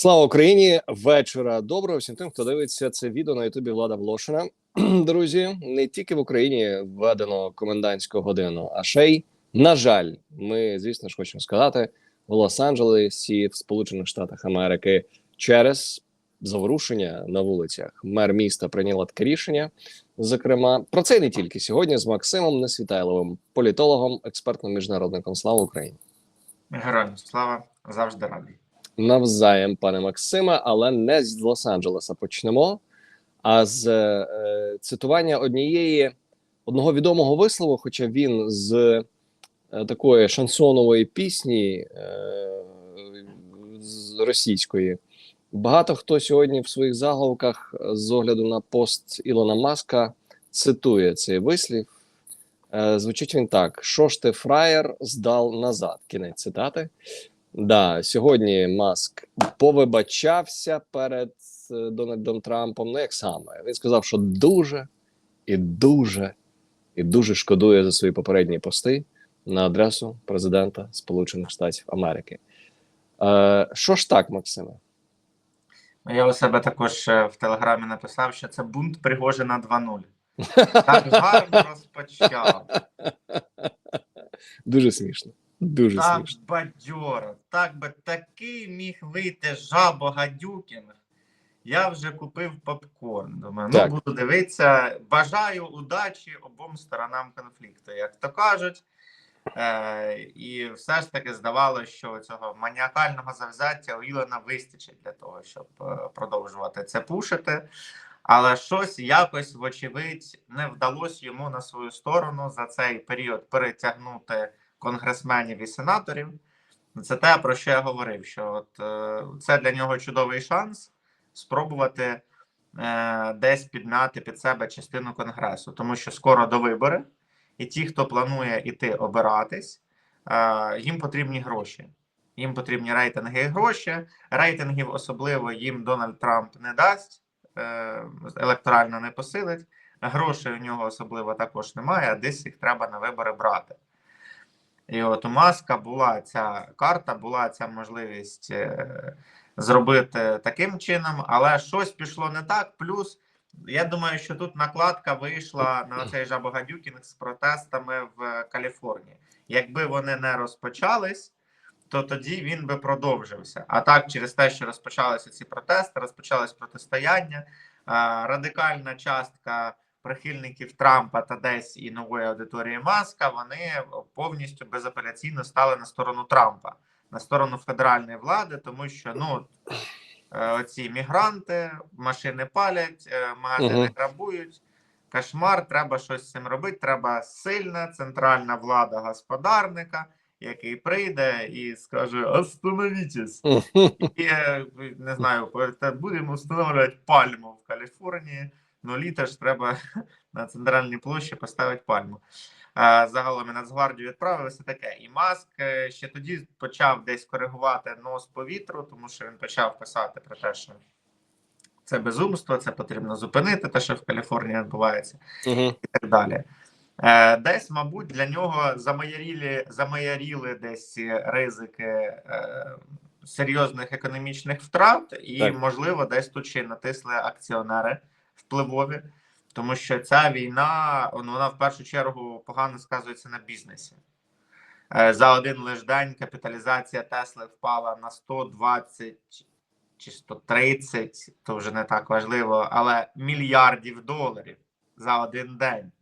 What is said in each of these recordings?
Слава Україні! Вечора доброго всім тим, хто дивиться це відео на Ютубі Влада Волошина. Друзі, не тільки в Україні введено комендантську годину, а ще й на жаль, ми звісно ж хочемо сказати в Лос-Анджелесі в Сполучених Штатах Америки через заворушення на вулицях. Мер міста прийняла таке рішення. Зокрема, про це не тільки сьогодні з Максимом Несвітайловим, політологом, експертним міжнародником. Слава Україні! Героям слава завжди радий. Навзаєм, пане Максиме, але не з Лос-Анджелеса почнемо, а з е, цитування однієї одного відомого вислову, хоча він з е, такої шансонової пісні е, з російської. Багато хто сьогодні в своїх заголовках з огляду на пост Ілона Маска цитує цей вислів. Е, звучить він так: що ж ти фраєр здав назад? Кінець цитати. Да, сьогодні Маск повибачався перед е, Дональдом Трампом. Ну як саме він сказав, що дуже і дуже і дуже шкодує за свої попередні пости на адресу президента Сполучених Штатів Америки. Е, Що ж так, Максиме? Я у себе також е, в телеграмі написав, що це бунт Пригожина 2.0. Так гарно розпочав. Дуже смішно. Дуже Так смішно. бадьоро. Так би такий міг вийти жабо Гадюкін. Я вже купив попкорн. Думаю, ну Так. буду дивитися. Бажаю удачі обом сторонам конфлікту, як то кажуть. Е, і все ж таки здавалося, що цього маніакального завзяття у Ілона вистачить для того, щоб е, продовжувати це пушити. Але щось якось, вочевидь, не вдалося йому на свою сторону за цей період перетягнути конгресменів і сенаторів. Це те, про що я говорив: що от, е, це для нього чудовий шанс спробувати е, десь підмяти під себе частину конгресу, тому що скоро до вибори, і ті, хто планує іти обиратись, е, їм потрібні гроші. Їм потрібні рейтинги і гроші. Рейтингів особливо їм Дональд Трамп не дасть, е, електорально не посилить. Грошей у нього особливо також немає, а десь їх треба на вибори брати. І от у Маска була ця карта, була ця можливість е, зробити таким чином, але щось пішло не так. Плюс, я думаю, що тут накладка вийшла на цей жабогадюкінг з протестами в Каліфорнії. Якби вони не розпочались, то тоді він би продовжився. А так, через те, що розпочалися ці протести, розпочалось протистояння, е, радикальна частка прихильників Трампа та десь і нової аудиторії Маска, вони повністю безапеляційно стали на сторону Трампа, на сторону федеральної влади, тому що ну е, ці мігранти, машини палять, е, магазини Мгм. грабують. Кошмар, треба щось з цим робити. Треба сильна центральна влада господарника, який прийде і скаже: Остановітесь! І е, не знаю, будемо встановлювати пальму в Каліфорнії. Ну, літо ж треба на центральній площі поставити пальму. А, Загалом і Нацгвардію відправили все таке. І Маск е, ще тоді почав десь коригувати нос повітру, тому що він почав писати про те, що це безумство, це потрібно зупинити, те, що в Каліфорнії відбувається Мгм. і так далі. Е, Десь, мабуть, для нього замаяріли, замаяріли десь ризики е, серйозних економічних втрат, і, Так. можливо, десь тут ще й натисли акціонери впливові, тому що ця війна вона в першу чергу погано сказується на бізнесі. Е, За один лиш день капіталізація Тесли впала на 120 чи 130, то вже не так важливо, але мільярдів доларів за один день.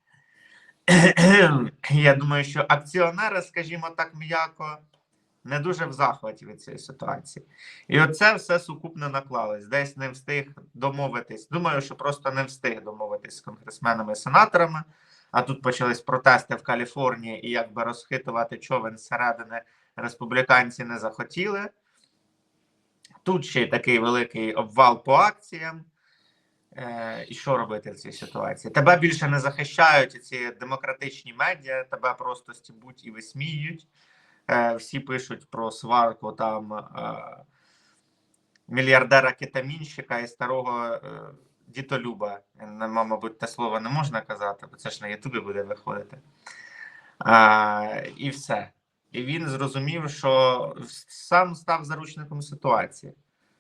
Я думаю, що акціонери, скажімо так, м'яко, не дуже в захваті від цієї ситуації. І оце все сукупно наклалось. Десь не встиг домовитись. Думаю, що просто не встиг домовитись з конгресменами і сенаторами. А тут почались протести в Каліфорнії, і якби розхитувати човен зсередини республіканці не захотіли. Тут ще й такий великий обвал по акціям. Е, і що робити в цій ситуації? Тебе більше не захищають ці демократичні медіа, тебе просто стібуть і висміюють. Е, всі пишуть про сварку там е, мільярдера кетамінщика і старого е, дітолюба. Мабуть, те слово не можна казати, бо це ж на Ютубі буде виходити. І все. І він зрозумів, що сам став заручником ситуації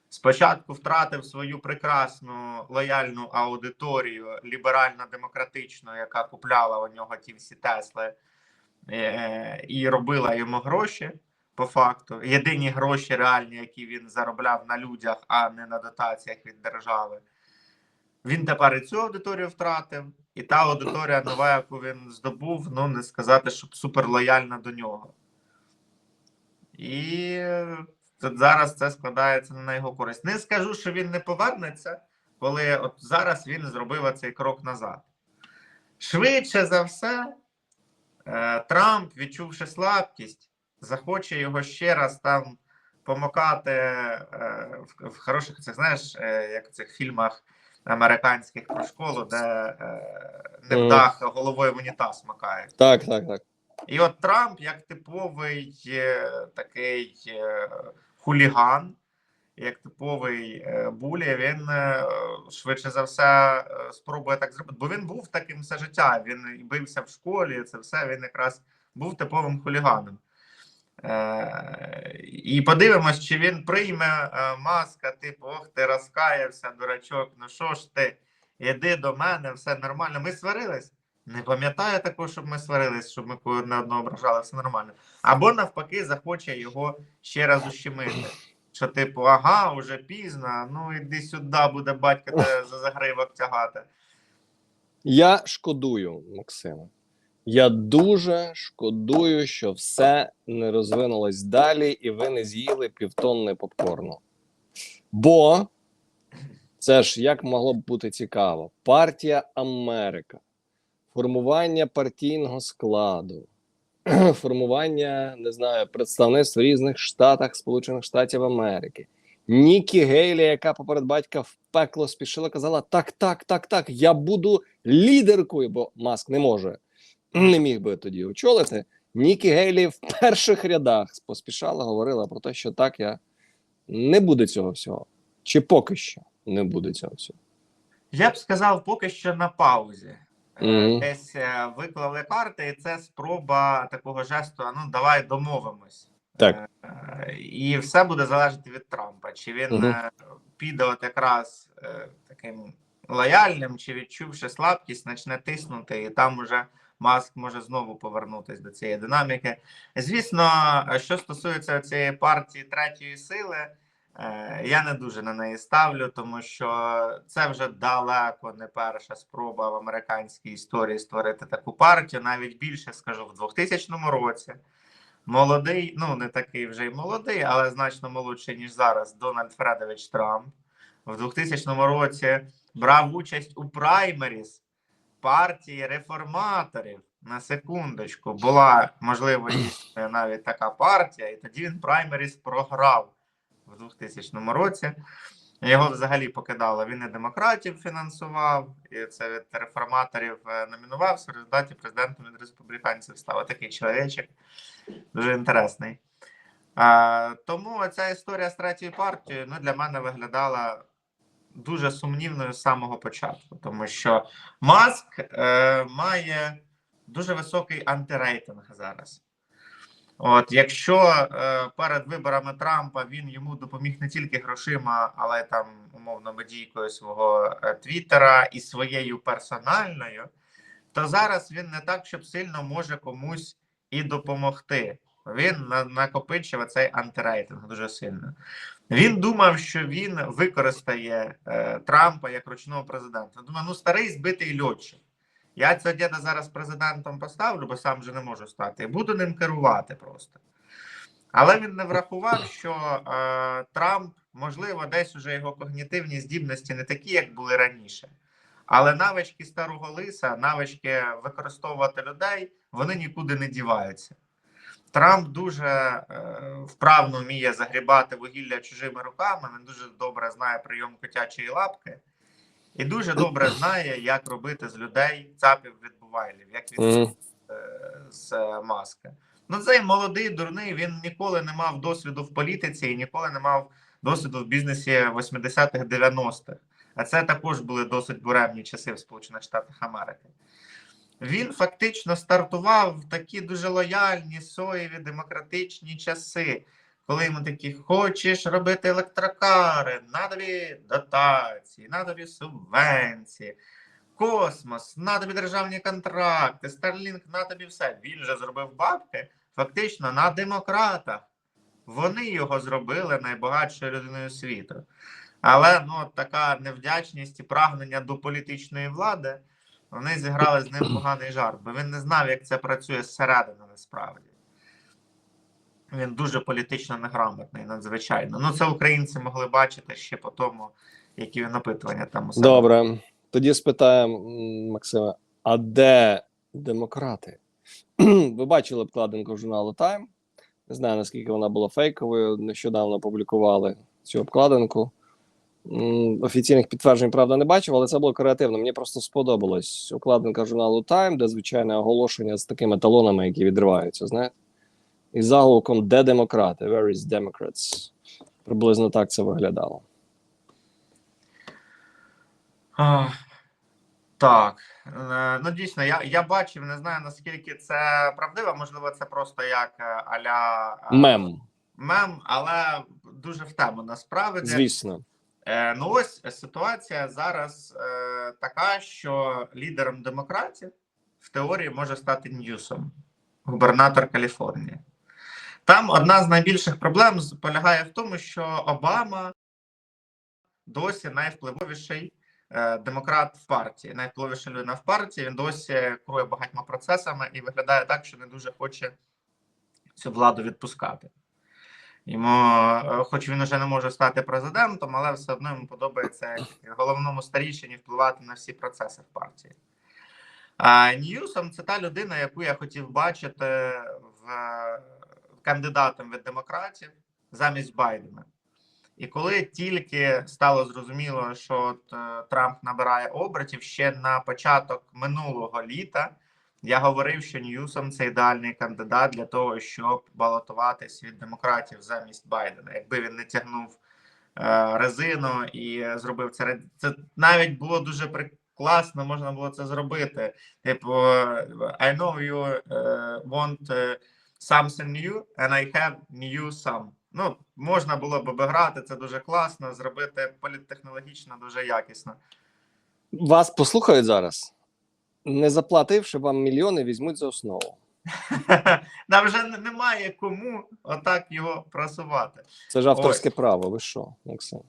спочатку втратив свою прекрасну лояльну аудиторію ліберально-демократичну, яка купляла у нього ті всі Тесли і робила йому гроші. По факту, єдині гроші реальні, які він заробляв на людях, а не на дотаціях від держави. Він тепер і цю аудиторію втратив, і та аудиторія нова, яку він здобув, ну не сказати, щоб супер лояльна до нього. І зараз це складається на його користь. Не скажу, що він не повернеться, коли от зараз він зробив цей крок назад. Швидше за все, е, Трамп, відчувши слабкість, захоче його ще раз там помокати е, в, хороших цих, знаєш, е, як в цих фільмах американських про школу, де е, невдах головою в унітаз макають. Так, так, так. І от Трамп, як типовий е, такий е, хуліган, як типовий е, булі, він е, швидше за все е, спробує так зробити. Бо він був таким все життя. Він бився в школі. Це все він якраз був типовим хуліганом. І подивимось, чи він прийме маска, типу, ох, ти розкаявся, дурачок. Ну що ж ти? Іди до мене, все нормально. Ми сварились. Не пам'ятаю такого, щоб ми сварились, щоб ми коли не одного ображали, все нормально. Або навпаки, захоче його ще раз ущемити. Що, типу, ага, вже пізно, ну іди сюди, буде батько тебе за загривок тягати. Я шкодую, Максиме. Я дуже шкодую, що все не розвинулось далі, і ви не з'їли півтонни попкорну. Бо це ж як могло б бути цікаво: партія Америка, формування партійного складу, формування, не знаю, представництв в різних штатах Сполучених Штатів Америки. Нікі Гейлі, яка поперед батька в пекло спішила, казала: так, так, так, так, я буду лідеркою, бо Маск не може, не міг би тоді очолити. Нікі Гейлі в перших рядах поспішала, говорила про те, що так, я не буде цього всього. Чи поки що не буде цього всього. Я б сказав, поки що на паузі. Мгм. Десь е, виклали карти, і це спроба такого жесту: а ну давай домовимось. Так. Е, І все буде залежати від Трампа. Чи він е, піде от якраз таким лояльним, чи відчувши слабкість, почне тиснути, і там уже Маск може знову повернутися до цієї динаміки. Звісно, що стосується цієї партії третьої сили, я не дуже на неї ставлю, тому що це вже далеко не перша спроба в американській історії створити таку партію. Навіть більше скажу в 2000 році. Молодий, ну не такий вже й молодий, але значно молодший, ніж зараз, Дональд Фредович Трамп в 2000 році брав участь у праймеріс партії реформаторів. На секундочку, була можливо навіть така партія, і тоді він праймеріс програв в 2000 році. Його взагалі покидало. Він і демократів фінансував, і це від реформаторів е, номінувався. В результаті президентом від республіканців став такий чоловічок. Дуже інтересний. А, тому ця історія з третьою партією ну, для мене виглядала дуже сумнівною з самого початку, тому що Маск е, має дуже високий антирейтинг зараз. От, якщо е, перед виборами Трампа він йому допоміг не тільки грошима, але там умовно медійкою свого е, Твіттера і своєю персональною, то зараз він не так, щоб сильно може комусь і допомогти. Він на- накопичив цей антирейтинг дуже сильно. Він думав, що він використає е, Трампа як ручного президента. Думаю, ну старий збитий льотчик. Я цього діда зараз президентом поставлю, бо сам же не можу стати, і буду ним керувати просто. Але він не врахував, що е, Трамп, можливо, десь уже його когнітивні здібності не такі, як були раніше. Але навички старого лиса, навички використовувати людей, вони нікуди не діваються. Трамп дуже е, вправно вміє загрібати вугілля чужими руками. Він дуже добре знає прийом котячої лапки і дуже добре знає, як робити з людей цапів відбувайлів, як від Мгм. е, з маски. Ну, цей молодий дурний він ніколи не мав досвіду в політиці і ніколи не мав досвіду в бізнесі 80-х, 90-х. А це також були досить буремні часи в Сполучених Штатах Америки. Він фактично стартував в такі дуже лояльні, соєві, демократичні часи, коли йому такі хочеш робити електрокари, на тобі дотації, на тобі субвенції, космос, на тобі державні контракти, Starlink, на тобі все. Він же зробив бабки фактично на демократах. Вони його зробили найбагатшою людиною світу. Але ну, така невдячність і прагнення до політичної влади, вони зіграли з ним поганий жарт, бо він не знав, як це працює зсередини насправді. Він дуже політично неграмотний, надзвичайно. Ну, це українці могли бачити ще по тому, які він опитування там у себе. Добре. Тоді спитаємо Максима: а де демократи? Ви бачили обкладинку журналу Time. Не знаю, наскільки вона була фейковою. Нещодавно публікували цю обкладинку. Офіційних підтверджень, правда, не бачив, але це було креативно. Мені просто сподобалось. Обкладинка журналу Time, де звичайне оголошення з такими талонами, які відриваються, знаєте? І заголовком Де демократи? Where is Democrats? Приблизно так це виглядало. А, Так, Е, ну дійсно, я, я бачив, не знаю наскільки це правдиво, можливо, це просто як е, аля е, Мем, мем, але дуже в тему насправді. звісно. Ну ось ситуація зараз е, така, що лідером демократів в теорії може стати Ньюсом, губернатор Каліфорнії. Там одна з найбільших проблем полягає в тому, що Обама досі найвпливовіший е, демократ в партії, найвпливовіша людина в партії. Він досі керує багатьма процесами і виглядає так, що не дуже хоче цю владу відпускати. Йому, е, хоч він вже не може стати президентом, але все одно йому подобається головному старішині впливати на всі процеси в партії. А Ньюсом це та людина, яку я хотів бачити в кандидатом від демократів замість Байдена. І коли тільки стало зрозуміло, що е, Трамп набирає обертів ще на початок минулого літа, я говорив, що Ньюсом це ідеальний кандидат для того, щоб балотуватись від демократів замість Байдена. Якби він не тягнув е, резину і зробив це це навіть було дуже при- класно, можна було це зробити. Типу, е, I know you want something new, and I have new some. Ну, можна було б обіграти це дуже класно, зробити політтехнологічно дуже якісно. Вас послухають зараз. Не заплативши вам мільйони, візьмуть за основу. Нам вже немає кому отак його просувати. Це ж авторське право. Ви що, Максим?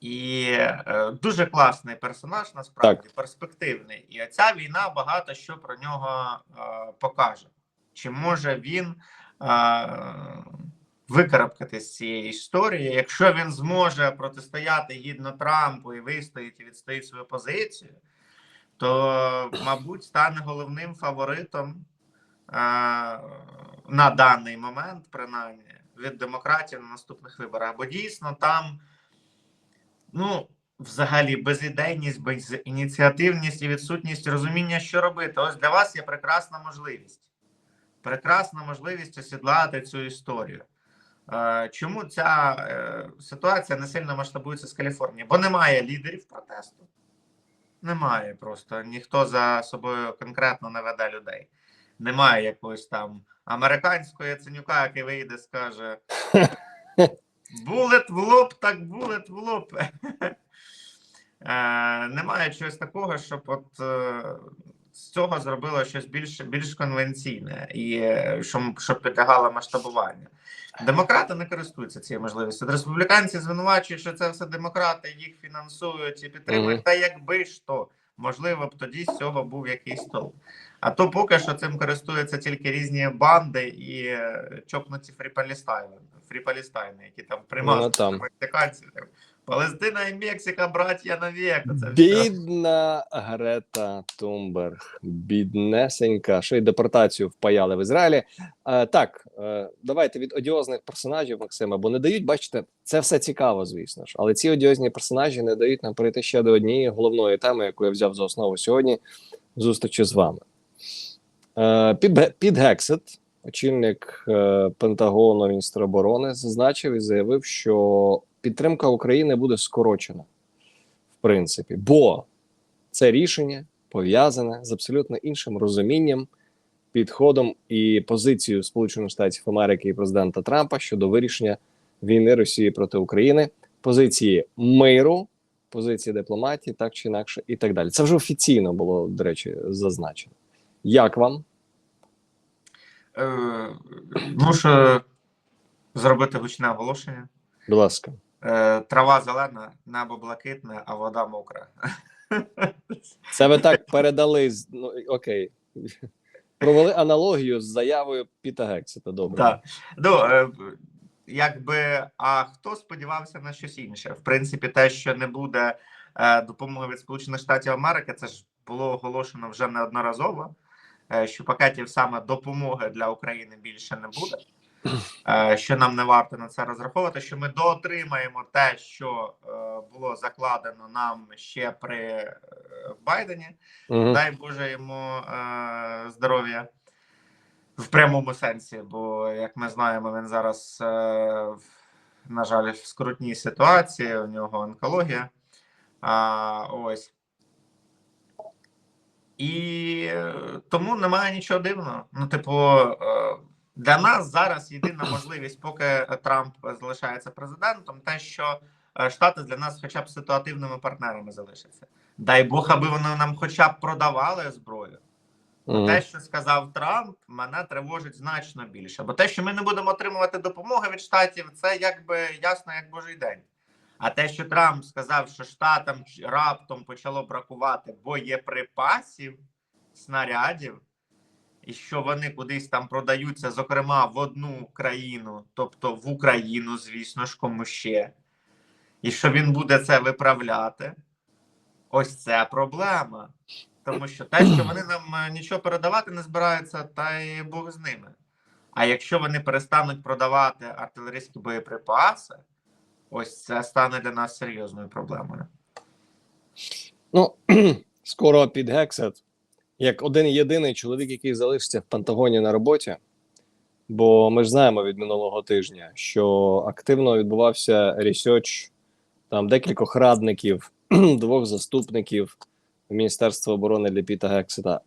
І е, дуже класний персонаж, насправді перспективний. І ця війна багато що про нього е, покаже. Чи може він е, викарабкати з цієї історії, якщо він зможе протистояти гідно Трампу і вистоїть і відстоїть свою позицію, то, мабуть, стане головним фаворитом е, на даний момент, принаймні, від демократів на наступних виборах. Бо дійсно там ну, взагалі безідейність, безініціативність і відсутність розуміння, що робити. Ось для вас є прекрасна можливість. Прекрасна можливість осідлати цю історію. Е, Чому ця е, ситуація не сильно масштабується з Каліфорнії? Бо немає лідерів протесту. Немає просто. Ніхто за собою конкретно не веде людей. Немає якогось там американського Яценюка, який вийде, скаже: Булет в лоб, так булет в лоб. Е, Немає чогось такого, щоб от з цього зробило щось більш, більш конвенційне і е, щоб, щоб підлягало масштабуванню. Демократи не користуються цією можливістю. Республіканці звинувачують, що це все демократи, їх фінансують і підтримують. Мгм. Та якби ж то, можливо б тоді з цього був якийсь толк. А то поки що цим користуються тільки різні банди і е, чокнуті фріпалістайни, фріпалістайни, які там Ну, примазують там. мексиканців. Палестина і Мексика, браття навік. Це. Бідна Грета Тумберг, біднесенька, що й депортацію впаяли в Ізраїлі. Е, так, е, давайте від одіозних персонажів, Максима, бо не дають, бачите, це все цікаво, звісно ж. Але ці одіозні персонажі не дають нам перейти ще до однієї головної теми, яку я взяв за основу сьогодні зустрічі з вами. Е, Під, Гексет, очільник е, Пентагону, міністр оборони, зазначив і заявив, що підтримка України буде скорочена в принципі, бо це рішення пов'язане з абсолютно іншим розумінням підходом і позицією Сполучених Штатів Америки і президента Трампа щодо вирішення війни Росії проти України, позиції миру, позиції дипломатії, так чи інакше, і так далі. Це вже офіційно було, до речі, зазначено. Як вам? Е, Мушу зробити гучне оголошення. Будь ласка. Е, Трава зелена, небо блакитне, а вода мокра. Це ви так передали ну, окей. Провели аналогію з заявою Піта Гексета. Добре. Так. Ну, е, якби, а хто сподівався на щось інше? В принципі, те, що не буде е, допомоги від Сполучених Штатів Америки, це ж було оголошено вже неодноразово, що пакетів саме допомоги для України більше не буде. Е, що нам не варто на це розраховувати, що ми доотримаємо те, що е, було закладено нам ще при е, Байдені. Мгм. Дай Боже йому здоров'я в прямому сенсі, бо, як ми знаємо, він зараз, на жаль, в скрутній ситуації, у нього онкологія. А, ось. І тому немає нічого дивного. Ну, типу, для нас зараз єдина можливість, поки Трамп залишається президентом, те, що е, Штати для нас хоча б ситуативними партнерами залишаться. Дай Бог, аби вони нам хоча б продавали зброю. Мгм. Те, що сказав Трамп, мене тривожить значно більше. Бо те, що ми не будемо отримувати допомоги від штатів, це якби ясно, як божий день. А те, що Трамп сказав, що штатам раптом почало бракувати боєприпасів, снарядів, і що вони кудись там продаються, зокрема в одну країну, тобто в Україну, звісно ж, кому ще, і що він буде це виправляти. Ось це проблема. Тому що те, що вони нам е, нічого передавати не збираються, та й Бог з ними. А якщо вони перестануть продавати артилерійські боєприпаси, ось це стане для нас серйозною проблемою. Ну, скоро під Гексет, як один єдиний чоловік, який залишиться в Пентагоні на роботі. Бо ми ж знаємо від минулого тижня, що активно відбувався ресерч там декількох радників, двох заступників Міністерства оборони для Піта Гексета,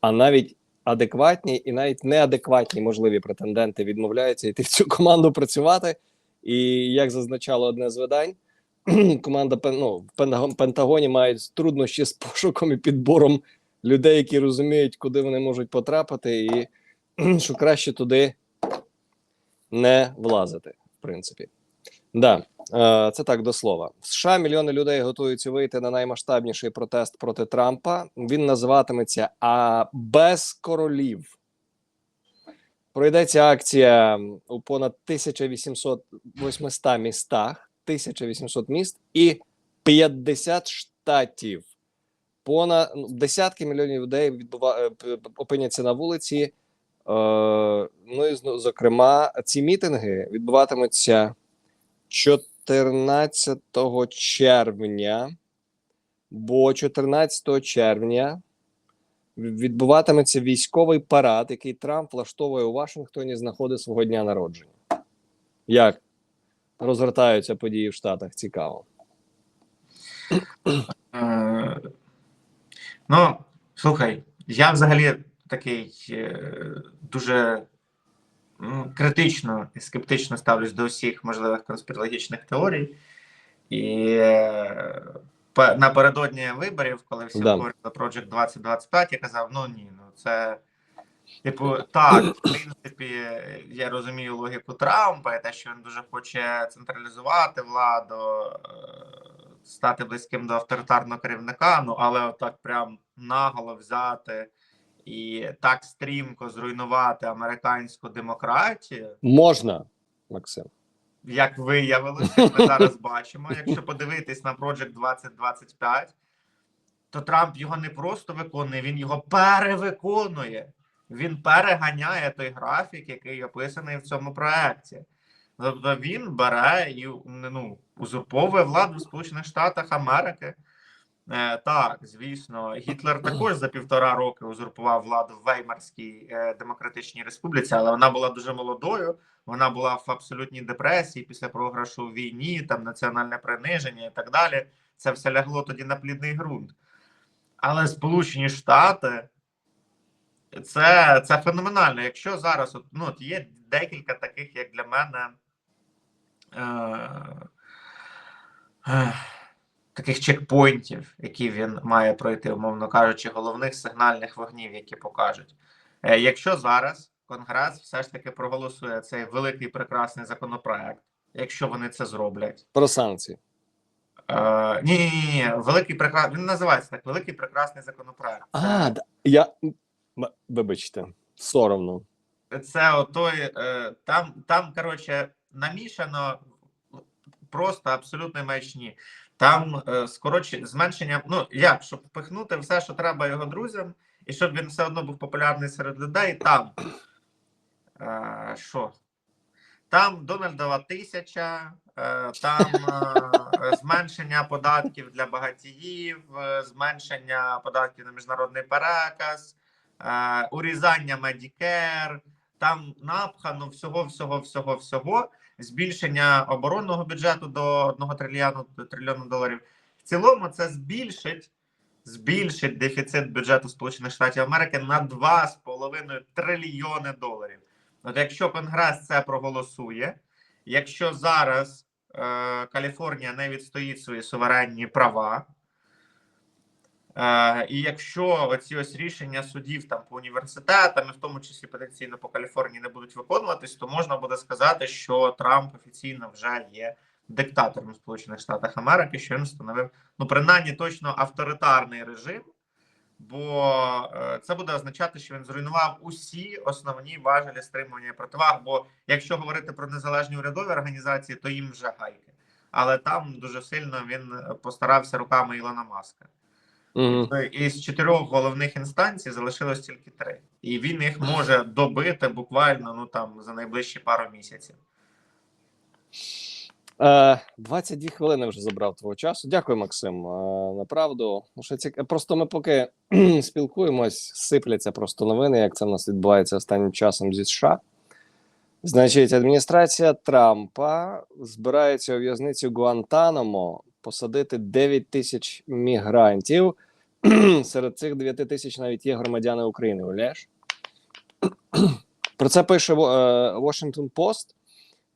а навіть адекватні і навіть неадекватні можливі претенденти відмовляються йти в цю команду працювати. І як зазначало одне з видань, команда ну, в Пентагоні мають труднощі з пошуком і підбором людей, які розуміють, куди вони можуть потрапити, і що краще туди не влазити, в принципі. Да, е, це так до слова. В США мільйони людей готуються вийти на наймасштабніший протест проти Трампа. Він називатиметься А без королів. Пройдеться акція у понад 1800 800 містах, 1800 міст і 50 штатів. Понад ну, десятки мільйонів людей відбува... е, опиняться на вулиці. Е, ну і зокрема, ці мітинги відбуватимуться 14 червня, бо 14 червня відбуватиметься військовий парад, який Трамп влаштовує у Вашингтоні з нагоди свого дня народження. Як розгортаються події в Штатах? Цікаво. Ну, слухай, я взагалі такий е, дуже м, критично і скептично ставлюсь до всіх можливих конспірологічних теорій. І е, напередодні виборів, коли всі Да. говорили про Project 2025, я казав: ну ні, ну це. Типу, так, в принципі, я розумію логіку Трампа і те, що він дуже хоче централізувати владу, е, стати близьким до авторитарного керівника. Ну але так прям наголо взяти і так стрімко зруйнувати американську демократію, Можна, Максим. як виявилося, як ми зараз бачимо. Якщо подивитись на Project 2025, то Трамп його не просто виконує, він його перевиконує. Він переганяє той графік, який описаний в цьому проекті. Тобто він бере і ну, узурповує владу в Сполучених Штатах Америки. Е, так, звісно, Гітлер також за півтора роки узурпував владу в Веймарській е, демократичній республіці, але вона була дуже молодою. Вона була в абсолютній депресії після програшу в війні, там національне приниження і так далі. Це все лягло тоді на плідний ґрунт. Але Сполучені Штати Це, це феноменально. Якщо зараз от, ну, от є декілька таких, як для мене, таких чекпоінтів, які він має пройти, умовно кажучи, головних сигнальних вогнів, які покажуть. Е, якщо зараз Конгрес все ж таки проголосує цей великий прекрасний законопроект, якщо вони це зроблять. Про санкції. Е, ні, ні, ні, ні, великий прекрасний, він називається так, великий прекрасний законопроект. А, да. я. Вибачте, соромно. це отой, е, там, там, коротше, намішано просто абсолютно маячні. Там е, зменшення, ну як, щоб впихнути все, що треба його друзям, і щоб він все одно був популярний серед людей, там е, що? Там Дональдова тисяча, е, там е, зменшення податків для багатіїв, е, зменшення податків на міжнародний переказ, урізання Medicare, там напхано всього, всього, всього, всього, збільшення оборонного бюджету до 1 трильйону трильйону доларів. В цілому це збільшить збільшить дефіцит бюджету Сполучених Штатів Америки на 2,5 трильйони доларів. От якщо Конгрес це проголосує, якщо зараз е, Каліфорнія не відстоїть свої суверенні права, і якщо оці ось рішення судів там по університетам, і в тому числі потенційно по Каліфорнії, не будуть виконуватись, то можна буде сказати, що Трамп офіційно вже є диктатором Сполучених Штатах Америки, що він встановив ну принаймні точно авторитарний режим. Бо е, це буде означати, що він зруйнував усі основні важелі стримування противаг. Бо якщо говорити про незалежні урядові організації, то їм вже гайки. Але там дуже сильно він постарався руками Ілона Маска. Угу. Із чотирьох головних інстанцій залишилось тільки три, і він їх може добити буквально ну там за найближчі пару місяців. Е, 22 хвилини вже забрав твого часу. Дякую, Максим. Е, направду, ну, що просто ми поки спілкуємось, сипляться просто новини, як це в нас відбувається останнім часом зі США. Значить, адміністрація Трампа збирається у в'язницю Гуантанамо посадити 9 тисяч мігрантів. Серед цих 9 тисяч навіть є громадяни України. Уявляєш? Про це пише е, Washington Post.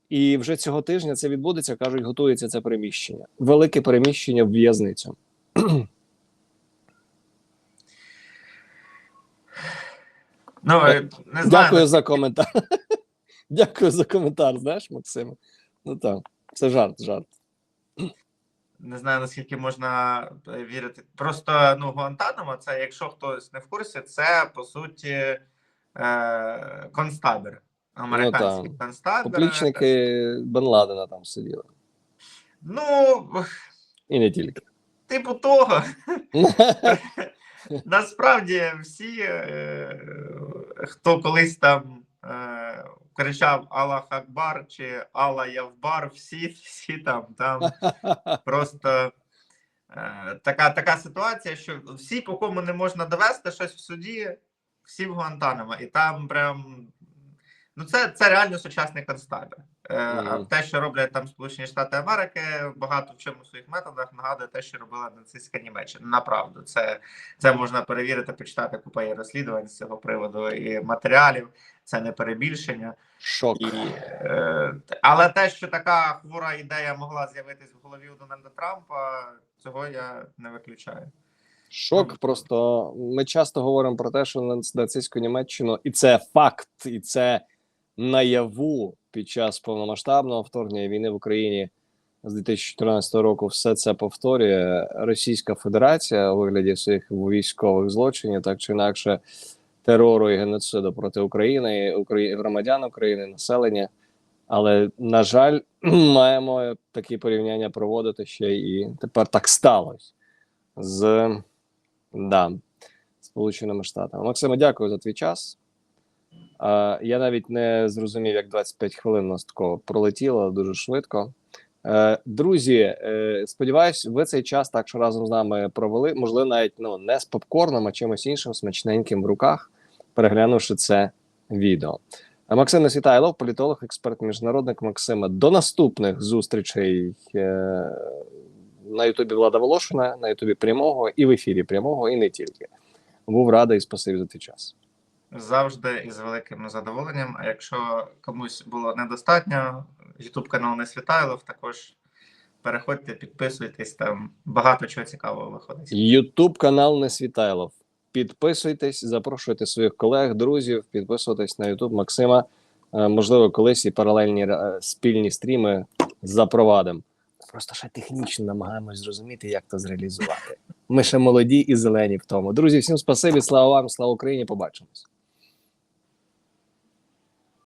І вже цього тижня це відбудеться. кажуть, готується це переміщення. Велике переміщення в в'язницю. Ну Е, не знаю, Дякую за коментар. Дякую за коментар. Знаєш, Максиме? Ну так, це жарт, жарт. Не знаю наскільки можна е, вірити. Просто ну Гуантанамо, це якщо хтось не в курсі, це по суті е, концтабір. Американський Ну, концтабір. Поплічники Бен Ладена там сиділи. Ну І не тільки. типу того. Насправді всі, е, хто колись там кричав Аллах Акбар чи Алла Явбар, всі, всі там, там просто е, така, така ситуація, що всі, по кому не можна довести щось в суді, всі в Гуантанамо. І там прям. Ну, це, це реально сучасний концтабір. Е, а Те, що роблять там Сполучені Штати Америки, багато в чому в своїх методах нагадує те, що робила нацистська Німеччина. Направду, це, це можна перевірити, почитати купа є розслідувань з цього приводу і матеріалів. Це не перебільшення. Шок. І, е, але те, що така хвора ідея могла з'явитись в голові у Дональда Трампа, цього я не виключаю. Шок. Просто ми часто говоримо про те, що нац- нацистську Німеччину, і це факт, і це наяву під час повномасштабного вторгнення війни в Україні з 2014 року. Все це повторює Російська Федерація у вигляді своїх військових злочинів, так чи інакше, терору і геноциду проти України, Украї... громадян України, населення. Але на жаль, маємо такі порівняння проводити ще і тепер так сталося з да, Сполученими Штатами. Максиме, дякую за твій час. Е, я навіть не зрозумів, як 25 хвилин у нас такого пролетіло дуже швидко. Е, друзі, е, сподіваюсь, ви цей час так що разом з нами провели. Можливо, навіть ну, не з попкорном, а чимось іншим смачненьким в руках, переглянувши це відео. Е, Максим Несвітайлов, політолог, експерт, міжнародник Максима. До наступних зустрічей е, на Ютубі Влада Волошина, на Ютубі прямого і в ефірі прямого, і не тільки. Був радий, спасибі за твій час. Завжди із великим задоволенням. А якщо комусь було недостатньо, YouTube канал Не Світайлов, також переходьте, підписуйтесь, там багато чого цікавого виходить. Ютуб канал Несвітайлов. Підписуйтесь, запрошуйте своїх колег, друзів, підписуйтесь на Ютуб Максима. Е, Можливо, колись і паралельні е, спільні стріми запровадимо. Просто ще технічно намагаємось зрозуміти, як це зреалізувати. Ми ще молоді і зелені в тому. Друзі, всім спасибі, слава вам, слава Україні. Побачимось.